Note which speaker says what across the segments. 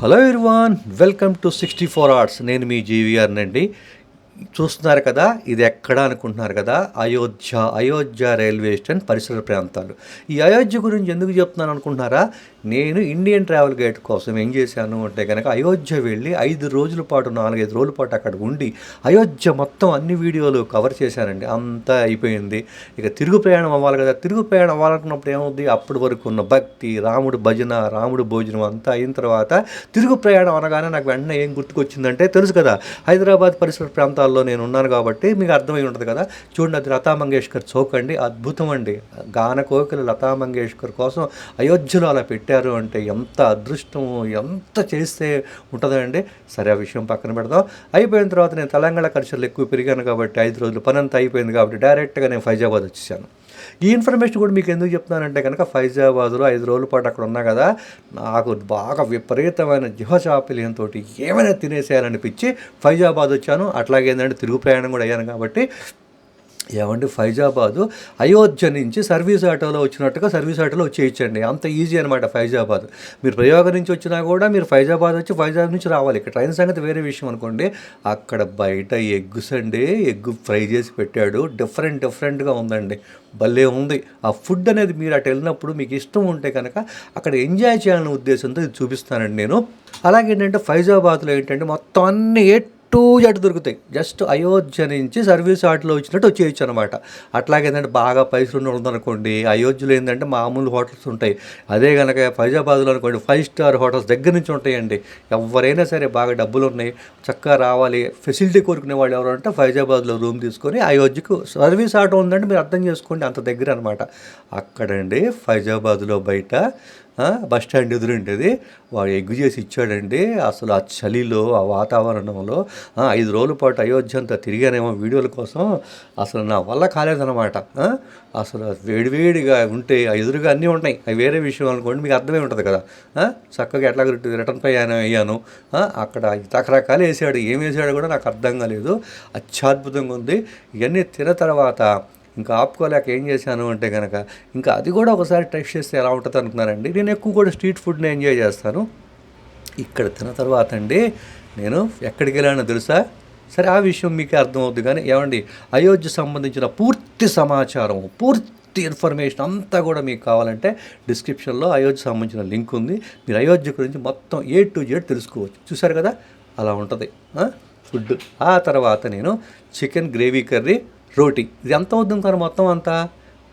Speaker 1: Hello Irwan welcome to sixty four arts నేను మీ GVR అండి చూస్తున్నారు కదా ఇది ఎక్కడ అనుకుంటున్నారు కదా అయోధ్య అయోధ్య రైల్వే స్టేషన్ పరిసర ప్రాంతాలు. ఈ అయోధ్య గురించి ఎందుకు చెప్తున్నాను అనుకుంటున్నారా? నేను ఇండియన్ ట్రావెల్ గైడ్ కోసం ఏం చేశాను అంటే కనుక అయోధ్య వెళ్ళి ఐదు రోజుల పాటు నాలుగైదు రోజుల పాటు అక్కడ ఉండి అయోధ్య మొత్తం అన్ని వీడియోలు కవర్ చేశానండి. అంతా అయిపోయింది. ఇక తిరుగు ప్రయాణం అవ్వాలి కదా. తిరుగు ప్రయాణం అవ్వాలనుకున్నప్పుడు ఏమవుద్ది? అప్పటి వరకు ఉన్న భక్తి రాముడు భజన రాముడు భోజనం అంతా అయిన తర్వాత తిరుగు ప్రయాణం అనగానే నాకు వెంటనే ఏం గుర్తుకొచ్చిందంటే తెలుసు కదా హైదరాబాద్ పరిసర ప్రాంతాల్లో నేను ఉన్నాను కాబట్టి మీకు అర్థమై ఉంటుంది కదా. చూడండి అది లతా మంగేష్కర్ చౌక్ అండి. అద్భుతం అండి. గాన కోకిల లతా మంగేష్కర్ కోసం అయోధ్యలో అలా పెట్టారు. అంటే ఎంత అదృష్టం ఎంత చేస్తే ఉంటుందండి సరే ఆ విషయం పక్కన పెడదాం. అయిపోయిన తర్వాత నేను తెలంగాణ ఖర్చులు ఎక్కువ పెరిగాను కాబట్టి ఐదు రోజులు పని అంతా అయిపోయింది కాబట్టి డైరెక్ట్గా నేను ఫైజాబాద్ వచ్చేసాను. ఈ ఇన్ఫర్మేషన్ కూడా మీకు ఎందుకు చెప్తున్నానంటే కనుక ఫైజాబాద్లో ఐదు రోజుల పాటు అక్కడ ఉన్నా కదా నాకు బాగా విపరీతమైన జిహచాపిల్యంతో ఏమైనా తినేసేయాలనిపించి ఫైజాబాద్ వచ్చాను. అట్లాగే ఏంటంటే తిరుగు ప్రయాణం కూడా అయ్యాను కాబట్టి ఏమండి? ఫైజాబాదు అయోధ్య నుంచి సర్వీస్ ఆటోలో వచ్చినట్టుగా సర్వీస్ ఆటోలో వచ్చేయచ్చండి. అంత ఈజీ అనమాట ఫైజాబాద్. మీరు ప్రయోగం నుంచి వచ్చినా కూడా మీరు ఫైజాబాద్ వచ్చి ఫైజాబాద్ నుంచి రావాలి. ఇక్కడ ట్రైన్ సంగతి వేరే విషయం అనుకోండి. అక్కడ బయట ఎగ్గుస్ అండి. ఎగ్ ఫ్రై చేసి పెట్టాడు. డిఫరెంట్ డిఫరెంట్గా ఉందండి. భలే ఉంది. ఆ ఫుడ్ అనేది మీరు అటు వెళ్ళినప్పుడు మీకు ఇష్టం ఉంటే కనుక అక్కడ ఎంజాయ్ చేయాలనే ఉద్దేశంతో ఇది చూపిస్తానండి నేను. అలాగే ఏంటంటే ఫైజాబాద్లో ఏంటంటే మొత్తం అన్ని ఏ టూ జట్ దొరుకుతాయి. జస్ట్ అయోధ్య నుంచి సర్వీస్ ఆటోలో వచ్చినట్టు వచ్చేయచ్చు అనమాట అట్లాగే ఏంటంటే బాగా పైసలు ఉన్న ఉందనుకోండి అయోధ్యలో ఏంటంటే మామూలు హోటల్స్ ఉంటాయి. అదే కనుక ఫైజాబాద్లో అనుకోండి ఫైవ్ స్టార్ హోటల్స్ దగ్గర నుంచి ఉంటాయండి. ఎవరైనా సరే బాగా డబ్బులు ఉన్నాయి చక్కగా రావాలి ఫెసిలిటీ కోరుకునే వాళ్ళు ఎవరు అంటే ఫైజాబాద్లో రూమ్ తీసుకొని అయోధ్యకు సర్వీస్ ఆటో ఉందంటే మీరు అర్థం చేసుకోండి అంత దగ్గర అనమాట. అక్కడండి ఫైజాబాద్లో బయట బస్ స్టాండ్ ఎదురుంటేది. వాడు ఎగ్గు చేసి ఇచ్చాడండి. అసలు ఆ చలిలో ఆ వాతావరణంలో ఐదు రోజుల పాటు అయోధ్య అంతా తిరిగానేమో వీడియోల కోసం. అసలు నా వల్ల కాలేదన్నమాట. అసలు వేడివేడిగా ఉంటే ఆ ఎదురుగా అన్నీ ఉన్నాయి అవి వేరే విషయం అనుకోండి మీకు అర్థమే ఉంటుంది కదా. చక్కగా ఎట్లా రిటర్న్ ప్రయాణం అయ్యాను. అక్కడ రకరకాలు వేసాడు. ఏం వేసాడో కూడా నాకు అర్థం కాలేదు. అత్యద్భుతంగా ఉంది. ఇవన్నీ తిన తర్వాత ఇంకా ఆపుకోలేక ఏం చేశాను అంటే కనుక ఇంకా అది కూడా ఒకసారి టెస్ట్ చేస్తే ఎలా ఉంటుంది అనుకున్నానండి నేను ఎక్కువ కూడా స్ట్రీట్ ఫుడ్ని ఎంజాయ్ చేస్తాను. ఇక్కడ తిన్న తర్వాత అండి నేను ఎక్కడికి వెళ్ళానో తెలుసా? సరే ఆ విషయం మీకే అర్థమవుద్ది కానీ ఏమండి అయోధ్య సంబంధించిన పూర్తి సమాచారం పూర్తి ఇన్ఫర్మేషన్ అంతా కూడా మీకు కావాలంటే డిస్క్రిప్షన్లో అయోధ్య సంబంధించిన లింక్ ఉంది. మీరు అయోధ్య గురించి మొత్తం ఏ టు జెడ్ తెలుసుకోవచ్చు. చూసారు కదా? అలా ఉంటుంది. ఫుడ్. ఆ తర్వాత నేను చికెన్ గ్రేవీ కర్రీ రోటీ. ఇది ఎంత అవుతుంది సార్ మొత్తం అంతా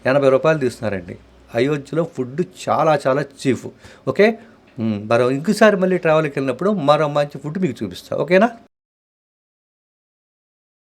Speaker 1: ఎనభై రూపాయలు తీస్తున్నారండి. అయోధ్యలో ఫుడ్ చాలా చాలా చీఫ్. ఓకే? మరో ఇంకోసారి మళ్ళీ ట్రావెల్కి వెళ్ళినప్పుడు మరో మంచి ఫుడ్ మీకు చూపిస్తా. ఓకేనా?